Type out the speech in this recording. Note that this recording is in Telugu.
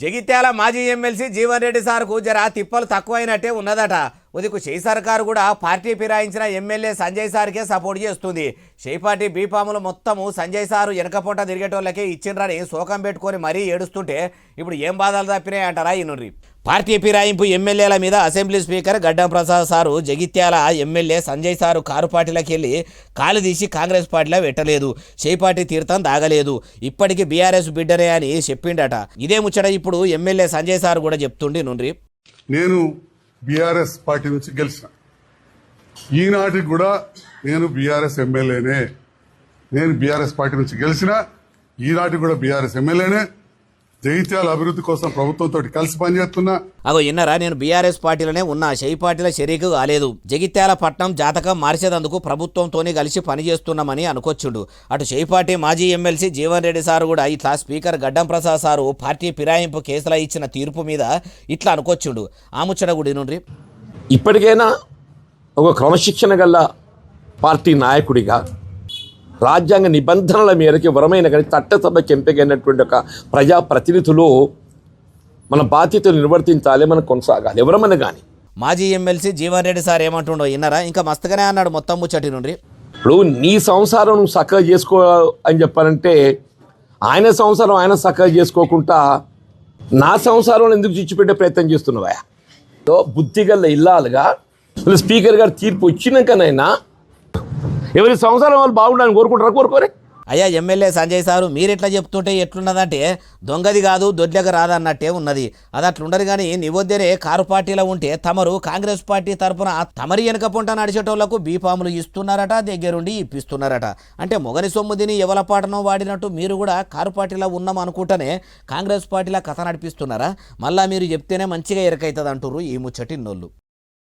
జగిత్యాల మాజీ ఎమ్మెల్సీ జీవన్ రెడ్డి సార్కు జరా తిప్పలు తక్కువైనట్టే ఉన్నదట. ఉదికు షే సర్కారు కూడా పార్టీ ఫిరాయించిన ఎమ్మెల్యే సంజయ్ సార్కే సపోర్ట్ చేస్తుంది. పార్టీ బీపాములు మొత్తము సంజయ్ సారు వెనకపోట తిరిగేటోళ్ళకే ఇచ్చిండ్రని శోకం పెట్టుకొని మరీ ఏడుస్తుంటే ఇప్పుడు ఏం బాధలు తప్పినాయి అంటారా ఈనుర్రి పార్టీ ఫిరాయింపు ఎమ్మెల్యేల మీద assembly speaker Gaddam Prasad sir Jagtial MLA Sanjay sir car పార్టీలకు వెళ్ళి కాలు తీసి కాంగ్రెస్ పార్టీలో పెట్టలేదు. చేపాటి తీర్థం దాగలేదు ఇప్పటికీ బీఆర్ఎస్ బిడ్డనే అని చెప్పిండట. ఇదే ముచ్చట ఇప్పుడు ఎమ్మెల్యే సంజయ్ సారు కూడా చెప్తుండి నుండ్రి నేను బీఆర్ఎస్ పార్టీ నుంచి గెలిచిన. ఈనాటికి కూడా నేను బీఆర్ఎస్ ఎమ్మెల్యేనే. నేను బీఆర్ఎస్ పార్టీ నుంచి గెలిచిన. ఈనాటికి కూడా బీఆర్ఎస్ ఎమ్మెల్యేనే. జగిత్యాల అభివృద్ధి కోసం ప్రభుత్వంతో కలిసి పనిచేస్తున్నా. అగో ఇన్నరా నేను బీఆర్ఎస్ పార్టీలోనే ఉన్నా. షై పార్టీల షరీకు కాలేదు. జగిత్యాల పట్నం జాతకం మార్చేదందుకు ప్రభుత్వంతోనే కలిసి పనిచేస్తున్నామని అనుకొచ్చుండు. అటు షై పార్టీ మాజీ ఎమ్మెల్సీ జీవన్ రెడ్డి సారు కూడా ఇట్లా speaker Gaddam Prasad sir party ఫిరాయింపు కేసులో ఇచ్చిన తీర్పు మీద ఇట్లా అనుకొచ్చుండు. ఆ ముచ్చట గుడి నుండి ఇప్పటికైనా ఒక క్రమశిక్షణ గల పార్టీ నాయకుడిగా రాజ్యాంగ నిబంధనల మేరకు ఎవరమైనా కానీ చట్టసభకి ఎంపికైనటువంటి ఒక ప్రజాప్రతినిధులు మన బాధ్యతలు నిర్వర్తించాలి మనం కొనసాగాలి. ఎవరమైనా కానీ. మాజీ ఎమ్మెల్సీ జీవన్ రెడ్డి సార్ ఏమంటుండో ఇన్నరా ఇంకా మస్తుగానే అన్నాడు మొత్తం ముచ్చటి నుండి. ఇప్పుడు నీ సంసారం నువ్వు చక్కగా చేసుకో అని చెప్పాలంటే ఆయన సంసారం ఆయన చక్కగా చేసుకోకుండా నా సంసారం ఎందుకు చిచ్చిపెట్టే ప్రయత్నం చేస్తున్నావా బుద్ధిగల్ల ఇల్లాలుగా. స్పీకర్ గారు తీర్పు వచ్చినాకనైనా ఎవరి సంవత్సరం వాళ్ళు బాగుండాలని కోరుకుంటారా? కోరుకోరే. అయ్యా ఎమ్మెల్యే సంజయ్ సారు మీరు ఎట్లా చెప్తుంటే ఎట్లున్నదంటే దొంగది కాదు దొడ్లక రాదన్నట్టే ఉన్నది. అది అట్లుండదు కానీ నివొద్దరే కారు పార్టీలో ఉంటే తమరు కాంగ్రెస్ పార్టీ తరపున తమరి వెనక పొంట నడిచేటోళ్ళకు బీఫాములు ఇస్తున్నారట దగ్గరుండి ఇప్పిస్తున్నారట. అంటే మొగని సొమ్ముదిని ఎవల పాటనో వాడినట్టు మీరు కూడా కారు పార్టీలో ఉన్నాం అనుకుంటేనే కాంగ్రెస్ పార్టీలో కథ నడిపిస్తున్నారా? మళ్ళా మీరు చెప్తేనే మంచిగా ఎరకైతుంది అంటుర్రు ఈ ముచ్చటి నోళ్ళు